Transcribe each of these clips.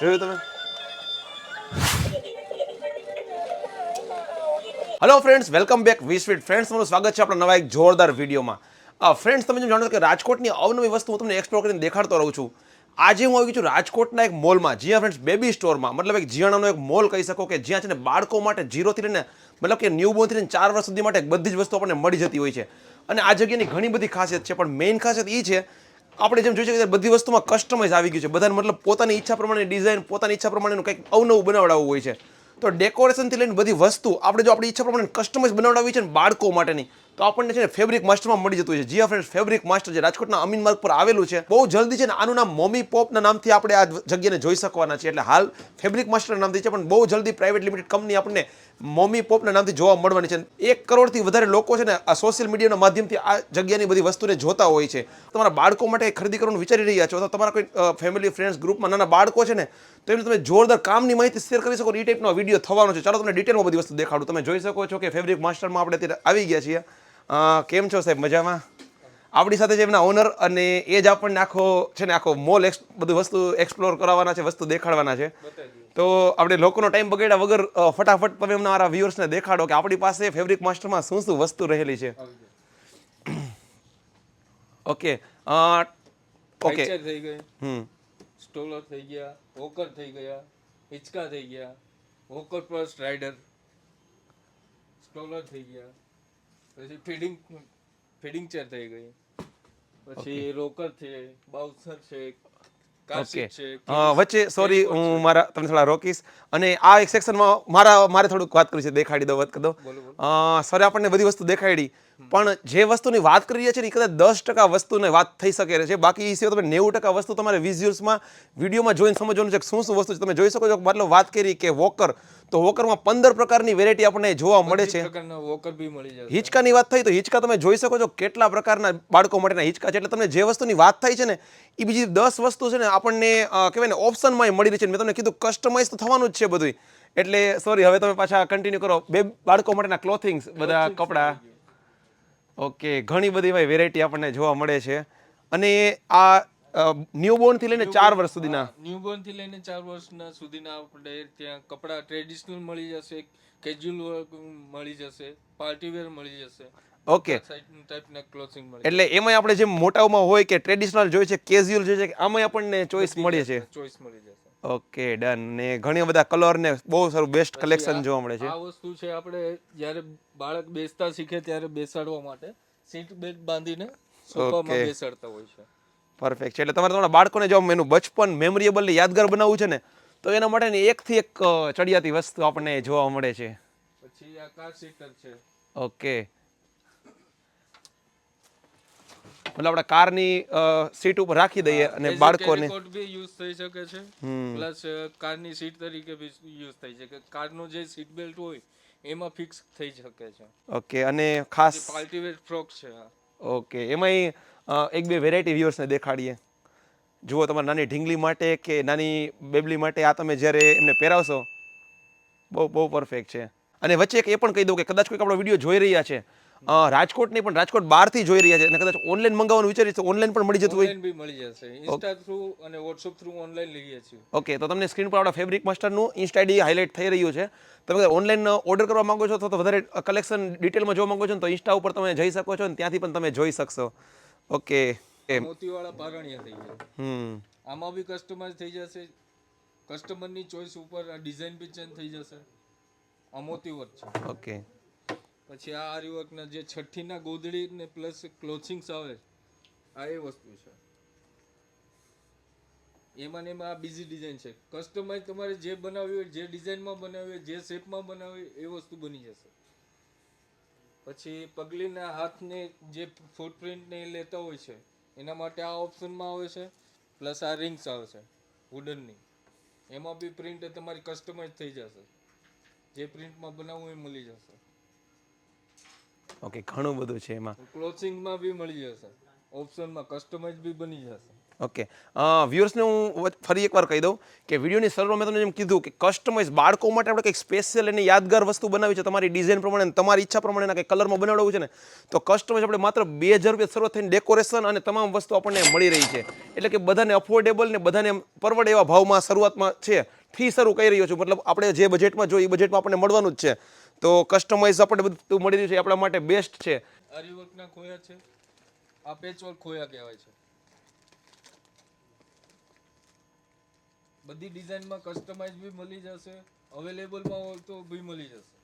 જોયું તમે? Hello friends welcome back we sweet friends તમારું સ્વાગત છે આપણા નવા એક જોરદાર વિડીયોમાં. ફ્રેન્ડ્સ તમે જાણો છો કે રાજકોટની અવનવી વસ્તુ હું તમને એક્સપ્લોર કરીને દેખાડતો રહું છું. આજે હું આવી છું રાજકોટના એક મોલમાં જ્યાં ફ્રેન્ડ્સ બેબી સ્ટોરમાં મતલબ એક જીયાણાનો એક મોલ કહી શકો કે જ્યાં છે ને બાળકો માટે જીરોથી લઈને, મતલબ કે ન્યૂબોર્નથી લઈને ચાર વર્ષ સુધી માટે બધી જ વસ્તુ આપણને મળી જતી હોય છે. અને આ જગ્યાની ઘણી બધી ખાસિયત છે, પણ મેઇન ખાસિયત એ છે આપણે જેમ જોઈ શકીએ બધી વસ્તુમાં કસ્ટમાઇઝ આવી ગયું છે. બધાને મતલબ પોતાની ઈચ્છા પ્રમાણે ડિઝાઇન પોતાની ઈચ્છા પ્રમાણેનું કંઈક અવનવું બનાવડાવવું હોય છે. તો ડેકોરેશનથી લઈને બધી વસ્તુ આપણે જો આપણી ઈચ્છા પ્રમાણે કસ્ટમાઇઝ બનાવડાવી છે ને બાળકો માટેની તો આપણને છે ને ફેબ્રિક માસ્ટરમાં મળી જતું છે. જીયા ફ્રેન્ડ ફેબ્રિક માસ્ટર જે રાજકોટના અમીન માર્ગ પર આવેલું છે, બહુ જલ્દી છે ને આનું નામ મોમી પોપના નામથી આપણે આ જગ્યાને જોઈ શકવાના છે એટલે હાલ ફેબ્રિક માસ્ટરના નામથી છે, પણ બહુ જલ્દી પ્રાઇવેટ લિમિટેડ કંપની આપણને મોમી પોપના નામથી જોવા મળવાની છે. એક કરોડથી વધારે લોકો છે ને આ સોશિયલ મીડિયાના માધ્યમથી આ જગ્યાની બધી વસ્તુને જોતા હોય છે. તમારા બાળકો માટે ખરીદી કરવાનું વિચારી રહ્યા છો અથવા તમારા કોઈ ફેમિલી ફ્રેન્ડ્સ ગ્રુપમાં નાના બાળકો છે ને, તો એમને તમે જોરદાર કામની માહિતી શેર કરી શકો એ ટાઈપનો વીડિયો થવાનો છે. ચાલો તમને ડિટેલમાં બધી વસ્તુ દેખાડું. તમે જોઈ શકો છો કે ફેબ્રિક માસ્ટરમાં આપણે અત્યારે આવી ગયા છીએ. કેમ છો સાહેબ? મજામાં? આપણી સાથે છે એમના ઓનર અને એ જ આપણને આખો છે ને આખો મોલ એક્સ બધું વસ્તુ એક્સપ્લોર કરાવવાના છે વસ્તુ દેખાડવાના છે. તો આપણે લોકોનો ટાઈમ બગાડ્યા વગર ફટાફટ તમે એમના મારા વ્યુઅર્સને દેખાડો કે આપણી પાસે ફેબ્રિક માસ્ટરમાં શું શું વસ્તુ રહેલી છે. ઓકે ઓકે થઈ ગઈ. હમ. સ્ટોલર થઈ ગયા હોકર થઈ ગયા હિંચકા થઈ ગયા હોકર પ્લસ રાઇડર સ્ટોલર થઈ ગયા. પછી ફિડિંગ ફિડિંગ ચેર થઈ ગઈ. પછી રોકર છે બાઉન્સર છે ઓકે વચ્ચે સોરી હું મારા તમને થોડા રોકીશ. અને આ એક સેક્શનમાં મારા મારે થોડુંક વાત કરવી છે દેખાડી દો વાત કરી દો. સરે આપણને બધી વસ્તુ દેખાડી પણ જે વસ્તુની વાત કરી રહ્યા છે ને એ કદાચ દસ ટકા વસ્તુને વાત થઈ શકે છે. બાકી એ સિવાય તમે નેવું ટકા વસ્તુ તમારે વિઝ્યુઅલ્સમાં વિડીયોમાં જોઈને સમજવાનું છે કે શું શું વસ્તુ છે. તમે જોઈ શકો છો મતલબ વાત કરી કે વોકર તો વોકરમાં પંદર પ્રકારની વેરાયટી આપણને જોવા મળે છે. વોકર બી મળી જશે. હિંચકાની વાત થઈ તો હિંચકા તમે જોઈ શકો છો કેટલા પ્રકારના બાળકો માટેના હિંચકા છે. એટલે તમને જે વસ્તુની વાત થાય છે ને એ બીજી દસ વસ્તુ છે ને આપણને કહેવાય ને ઓપ્શનમાં મળી રહી છે. મેં તમને કીધું કસ્ટમાઇઝ તો થવાનું જ છે બધું એટલે સોરી હવે તમે પાછા કન્ટિન્યુ કરો. બે બાળકો માટેના ક્લોથિંગ્સ બધા કપડાં. ઓકે ઘણી બધી ભાઈ વેરાયટી આપણને જોવા મળે છે. અને આ ન્યૂબોર્નથી લઈને ચાર વર્ષ સુધીના. ન્યૂબોર્નથી લઈને ચાર વર્ષના સુધીના આપણે ત્યાં કપડા ટ્રેડિશનલ મળી જશે કેજ્યુઅલ મળી જશે પાર્ટી વેર મળી જશે. ઓકે એટલે એમાં આપણે જે મોટામાં હોય કે ટ્રેડિશનલ જોઈએ છે કેઝ્યુઅલ જોઈએ છે કે આમાં આપણને ચોઈસ મળે છે. ચોઈસ મળી જશે. ઓકે ડન ને ઘણી બધા કલર ને બહુ સારું બેસ્ટ કલેક્શન જોવા મળે છે. આ વસ્તુ છે આપણે જ્યારે બાળક બેસતા શીખે ત્યારે બેસાડવા માટે સીટ બેલ્ટ બાંધીને સોફામાં બેસાડતા હોય છે. પરફેક્ટ છે. એટલે તમારે તમારા બાળકોને જો એનું બચપન મેમોરેબલ યાદગાર બનાવવું છે ને તો એના માટેની એકથી એક ચડિયાતી વસ્તુ આપણને જોવા મળે છે. પછી આ કાર સીટર છે. ઓકે મતલબ આપણે કારની સીટ ઉપર રાખી દઈએ અને બાળકોને કોટ બી યુઝ થઈ શકે છે. પ્લસ કારની સીટ તરીકે બી યુઝ થઈ શકે. કારનો જે સીટ બેલ્ટ હોય એમાં ફિક્સ થઈ શકે છે. ઓકે અને ખાસ પાર્ટી વેર ફ્રોક છે ઓકે એમાંય એક બે વેરાયટી વ્યૂઅર્સને દેખાડીએ. જુઓ તમારી નાની ઢીંગલી માટે કે નાની બેબલી માટે આ તમે જ્યારે એમને પહેરાવશો બહુ બહુ પરફેક્ટ છે. અને વચ્ચે એક એ પણ કહી દઉં કે કદાચ કોઈક આપણો વીડિયો જોઈ રહ્યા છે. રાજકોટ નહીં પણ રાજકોટ બહારથી જોઈ રહ્યા છે અને કદાચ ઓનલાઈન મંગાવવાનું વિચારી તો ઓનલાઈન પણ મળી જતું હોય. બી મળી જશે. ઇન્સ્ટા થ્રુ અને વોટ્સઅપ થ્રુ ઓનલાઈન લઈએ છીએ. ઓકે તો તમને સ્ક્રીન પર આપણા ફેબ્રિક માસ્ટરનું ઇન્સ્ટા આઈડી હાઇલાઇટ થઈ રહ્યું છે. તમે ઓનલાઈન ઓર્ડર કરવા માંગો છો તો તો વધારે કલેક્શન ડિટેલમાં જોવા માંગો છો ને તો ઇન્સ્ટા ઉપર તમે જઈ શકો છો ને ત્યાંથી પણ તમે જોઈ શકશો. ઓકે. મોતીવાળા પારણિયા થઈ ગયા. હમ. આમાં બી કસ્ટમાઇઝ થઈ જશે. કસ્ટમરની ચોઈસ ઉપર ડિઝાઇન બી ચેન્જ થઈ જશે. આ મોતી વર્ક છે. ઓકે. પછી આ આરી વર્કના જે છઠ્ઠીના ગોદડી ને પ્લસ ક્લોથિંગ્સ આવે આ એ વસ્તુ છે. એમાં ને એમાં આ બીજી ડિઝાઇન છે. કસ્ટમાઇઝ તમારે જે બનાવવી હોય જે ડિઝાઇનમાં બનાવ્યું હોય જે શેપમાં બનાવ્યું એ વસ્તુ બની જશે. પછી પગલીના હાથને જે ફૂટપ્રિન્ટ ને એ લેતા હોય છે એના માટે આ ઓપ્શનમાં આવે છે પ્લસ આ રિંગ્સ આવે છે વુડનની એમાં બી પ્રિન્ટ તમારી કસ્ટમાઇઝ થઈ જશે. જે પ્રિન્ટમાં બનાવવું એ મળી જશે. ઓકે ઘણું બધું છે એમાં. ક્લોથિંગમાં બી મળી જશે. ઓપ્શનમાં કસ્ટમાઇઝ બી બની જશે. ઓકે વ્યુઅર્સને હું ફરી એકવાર કહી દઉં કે વિડીયોની શરૂઆત મેં તમને જેમ કીધું કે કસ્ટમાઇઝ બાળકો માટે આપણે કંઈક સ્પેશિયલ અને યાદગાર વસ્તુ બનાવી છે તમારી ડિઝાઇન પ્રમાણે તમારી ઈચ્છા પ્રમાણેના કંઈક કલરમાં બનાવવું છે ને તો કસ્ટમાઇઝ આપણે માત્ર બે હજાર રૂપિયા શરૂઆત થઈને ડેકોરેશન અને તમામ વસ્તુ આપણને મળી રહી છે. એટલે કે બધાને અફોર્ડેબલ ને બધાને પરવડે એવા ભાવમાં શરૂઆતમાં છે ફી શરૂ કરી રહ્યો છું. મતલબ આપણે જે બજેટમાં જોઈએ એ બજેટમાં આપણને મળવાનું જ છે. તો કસ્ટમાઇઝ આપણને બધું મળી રહ્યું છે આપણા માટે બેસ્ટ છે. આરીવર્કના ખોયા છે. આ પેચવર્ક ખોયા કહેવાય છે. બધી ડિઝાઇનમાં કસ્ટમાઇઝ બી મળી જશે અવેલેબલમાં હોય તો બી મળી જશે.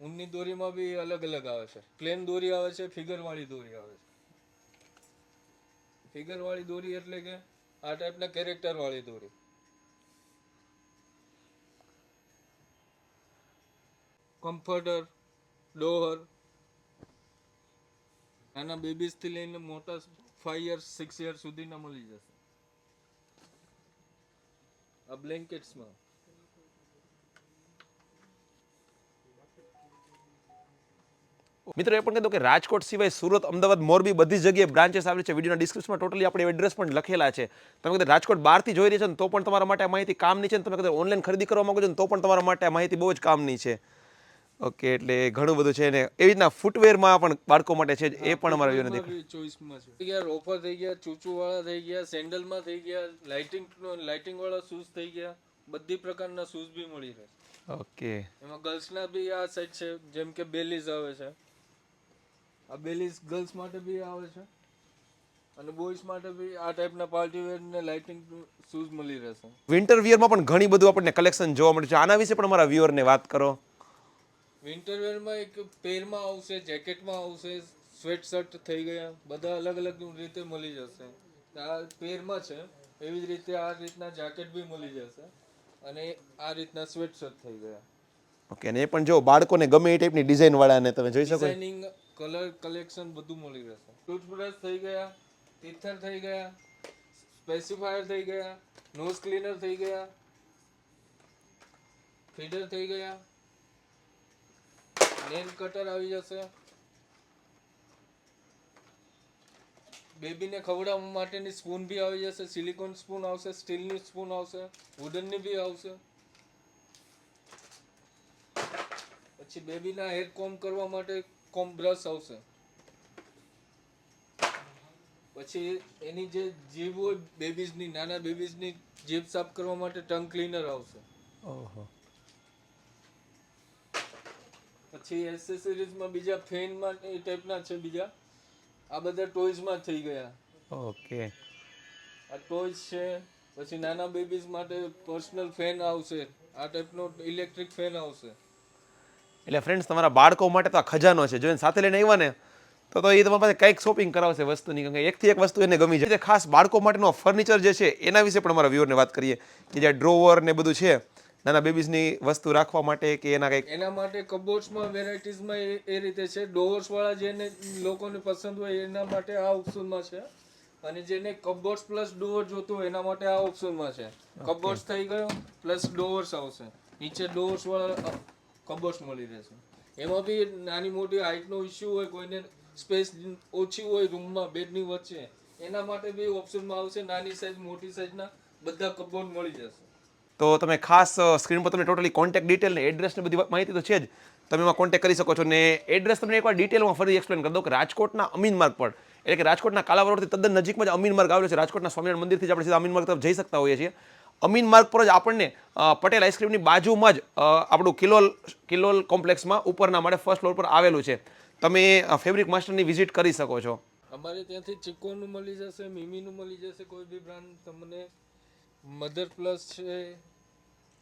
ઊનની દોરીમાં બી અલગ અલગ આવે છે. પ્લેન દોરી આવે છે ફિગર વાળી દોરી આવે છે. ફિગર વાળી દોરી એટલે કે આ ટાઈપના કેરેક્ટર વાળી દોરી. કમ્ફર્ટર ડોહર નાના બેબીઝથી લઈને મોટા ફાઈવ યર્સ સિક્સ યર્સ સુધીના મળી જશે. આ બ્લેન્કેટ્સમાં મિત્રો, એ પણ કહી દો કે રાજકોટ સિવાય સુરત, અમદાવાદ, મોરબી બધી જગ્યાએ બ્રાન્ચેસ આવેલી છે. વિડીયોના ડિસ્ક્રિપ્શનમાં ટોટલી આપણે એડ્રેસ પણ લખેલા છે. તમે કદાચ રાજકોટ બહારથી જોઈ રહ્યા છો ને, તો પણ તમારા માટે આ માહિતી કામની છે ને તમે કદાચ ઓનલાઈન ખરીદી કરવા માંગો છો તો પણ તમારા માટે આ માહિતી બહુ જ કામની છે. ઓકે એટલે ઘણું બધું છે ને એવી રીતના ફૂટવેરમાં પણ બાળકો માટે છે એ પણ અમારા વિડીયોને દેખાય ચોઈસમાં છે. થઈ ગયા રોફર થઈ ગયા ચૂચુ વાળા થઈ ગયા સેન્ડલમાં થઈ ગયા લાઇટિંગ લાઇટિંગ વાળા શૂઝ થઈ ગયા બધી પ્રકારના શૂઝ બી મળી રહે. ઓકે. એમાં ગર્લ્સના બી આ સેટ છે જેમ કે બેલીઝ આવે છે. આ બેલીઝ ગર્લ્સ માટે બી આવે છે. અને બોયઝ માટે બી આ ટાઈપના પાર્ટી વેર ને લાઇટિંગ શૂઝ મળી રહેશે. વિન્ટર વિયરમાં પણ ઘણી બધું આપણને કલેક્શન જોવા મળે છે. આના વિશે પણ અમારા વ્યુઅરને વાત કરો. વિન્ટર વેરમાં એક પેરમાં આવશે જેકેટમાં આવશે સ્વેટ શર્ટ થઈ ગયા બધા અલગ અલગ રીતે મળી જશે. આ પેરમાં છે એવી જ રીતે આ રીતના જેકેટ બી મળી જશે અને આ રીતના સ્વેટ શર્ટ થઈ ગયા. ઓકે અને એ પણ જો બાળકોને ગમે એ ટાઈપની ડિઝાઇન વાળાને તમે જોઈ શકો ડિઝાઇનિંગ કલર કલેક્શન બધું મળી રહેશે. ટૂથબ્રશ થઈ ગયા ટીથર થઈ ગયા સ્પેસિફાયર થઈ ગયા નોઝ ક્લીનર થઈ ગયા ફીડર થઈ ગયા. નેલ કટર આવી જશે. બેબીને ખવડાવવા માટેની સ્પૂન બી આવી જશે. સિલિકોન સ્પૂન આવશે, સ્ટીલની સ્પૂન આવશે વુડનની બી આવશે. પછી બેબીના હેર કોમ કરવા માટે કોમ બ્રશ આવશે. પછી એની જે જીભ હોય બેબીઝની, નાના બેબીઝની જીભ સાફ કરવા માટે ટંગ ક્લીનર આવશે. ઓહો. પછી એસેસરીઝમાં બીજા ફેનમાં એ ટાઈપના છે બીજા. આ બધા ટોયઝમાં થઈ ગયા. ઓકે. આ ટોયઝ છે પછી નાના બેબીઝ માટે પર્સનલ ફેન આવશે. આ ટાઈપનો ઇલેક્ટ્રિક ફેન આવશે. એટલે ફ્રેન્ડ્સ તમારા બાળકો માટે તો આ ખજાનો છે. જો એને સાથે લઈને આવ્યા ને તો તો એ તમારી પાસે કંઈક શોપિંગ કરાવશે વસ્તુની. કારણ કે એકથી એક વસ્તુ એને ગમી જાય. ખાસ બાળકો માટેનો ફર્નિચર જે છે એના વિશે પણ અમારા વ્યૂઅરને વાત કરીએ. કે જે ડ્રોવર ને બધું છે નાના બેબીઝની વસ્તુ રાખવા માટે કે એના કંઈક? એના માટે કબોર્ડ્સમાં વેરાયટીઝમાં એ એ રીતે છે. ડોર્સ વાળા જેને લોકોને પસંદ હોય એના માટે આ ઓપ્શનમાં છે. અને જેને કબોર્ડ્સ પ્લસ ડોર જોતું હોય એના માટે આ ઓપ્શનમાં છે. કબોર્ડ્સ થઈ ગયો પ્લસ ડોર્સ આવશે. નીચે ડોર્સવાળા કબોર્ડ્સ મળી રહેશે. એમાં બી નાની મોટી હાઇટનો ઇશ્યુ હોય કોઈને સ્પેસ ઓછી હોય રૂમમાં બેડની વચ્ચે એના માટે બી ઓપ્શનમાં આવશે. નાની સાઇઝ મોટી સાઇઝના બધા કબોર્ડ મળી જશે. તો તમે ખાસ સ્ક્રીન પર તમને ટોટલી કોન્ટેક્ટ ડિટેલ ને એડ્રેસને બધી માહિતી તો છે જ. તમે એમાં કોન્ટેક્ટ કરી શકો છો ને એડ્રેસ તમને એકવાર ડિટેલમાં ફરી એક્સપ્લેન કરી દો કે રાજકોટના અમીન માર્ગ પર. એટલે કે રાજકોટના કાલાવરોડથી તદ્દન નજીકમાં જ અમીન માર્ગ આવેલો છે. રાજકોટના સ્વામિનારાયણ મંદિરથી જ આપણે સીધા અમીન માર્ગ તરફ જઈ શકતા હોઈએ છીએ. અમીન માર્ગ પર જ આપણને પટેલ આઈસ્ક્રીમની બાજુમાં જ આપણું કિલોલ કિલોલ કોમ્પ્લેક્સમાં ઉપરના માટે ફર્સ્ટ ફ્લોર પર આવેલું છે. તમે ફેબ્રિક માસ્ટરની વિઝિટ કરી શકો છો. અમારે ત્યાંથી ચિકોનું મળી જશે, મિમીનું મળી જશે, કોઈ બી બ્રાન્ડ તમને મધર પ્લસ છે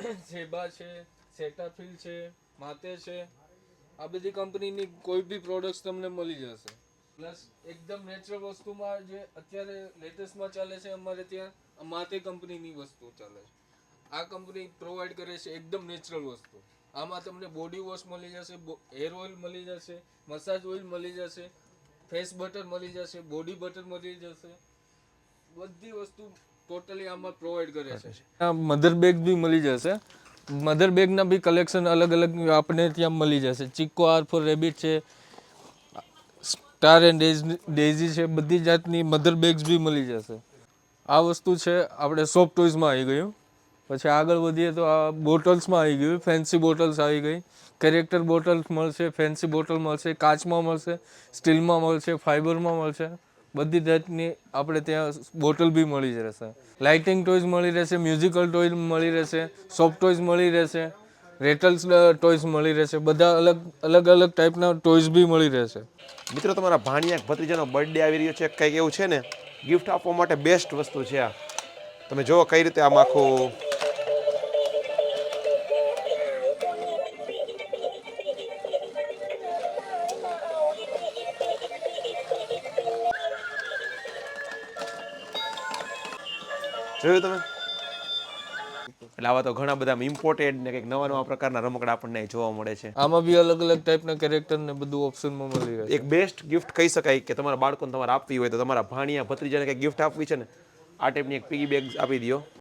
સેબા છે, સેટાફિલ છે, માતે છે, આ બધી કંપનીની કોઈ બી પ્રોડક્ટ્સ તમને મળી જશે. પ્લસ એકદમ નેચરલ વસ્તુમાં જે અત્યારે લેટેસ્ટમાં ચાલે છે અમારે ત્યાં માતે કંપનીની વસ્તુ ચાલે છે. આ કંપની પ્રોવાઈડ કરે છે એકદમ નેચરલ વસ્તુ. આમાં તમને બોડી વોશ મળી જશે હેર ઓઇલ મળી જશે મસાજ ઓઇલ મળી જશે ફેસ બટર મળી જશે બોડી બટર મળી જશે. બધી વસ્તુ ટોટલી આમાં પ્રોવાઈડ કરે છે. મધર બેગ બી મળી જશે. મધર બેગના બી કલેક્શન અલગ અલગ આપણે ત્યાં મળી જશે. ચિક્કો આર ફોર રેબિટ છે સ્ટાર એન્ડ ડેઝી છે, બધી જાતની મધર બેગ્સ બી મળી જશે. આ વસ્તુ છે, આપણે સોફ્ટ ટોયઝમાં આવી ગયું. પછી આગળ વધીએ તો આ બોટલ્સમાં આવી ગયું. ફેન્સી બોટલ્સ આવી ગઈ. કેરેક્ટર બોટલ્સ મળશે ફેન્સી બોટલ મળશે, કાચમાં મળશે સ્ટીલમાં મળશે ફાઇબરમાં મળશે. બધી જાતની આપણે ત્યાં બોટલ બી મળી રહેશે. લાઇટિંગ ટોયઝ મળી રહેશે મ્યુઝિકલ ટોયઝ મળી રહેશે સોફ્ટ ટોયઝ મળી રહેશે રેટલ્સ ટોયઝ મળી રહેશે, બધા અલગ અલગ અલગ ટાઈપના ટોયઝ બી મળી રહેશે. મિત્રો, તમારા ભાણિયા ભત્રીજાનો બર્થડે આવી રહ્યો છે. કંઈક એવું છે ને? ગિફ્ટ આપવા માટે બેસ્ટ વસ્તુ છે આ. તમે જુઓ કઈ રીતે આમ આખું જોયું તમે? એટલે આવા તો ઘણા બધા ઇમ્પોર્ટેડ ને કંઈક નવા નવા પ્રકારના રમકડા આપણને જોવા મળે છે. આમાં બી અલગ અલગ ટાઈપના કેરેક્ટર ને બધું ઓપ્શનમાં મળી રહે એક બેસ્ટ ગિફ્ટ કહી શકાય કે તમારા બાળકોને તમારે આપવી હોય તો તમારા ભાણિયા ભત્રીજાને કંઈક ગિફ્ટ આપવી છે ને? આ ટાઈપની એક પીગી બેગ આપી દો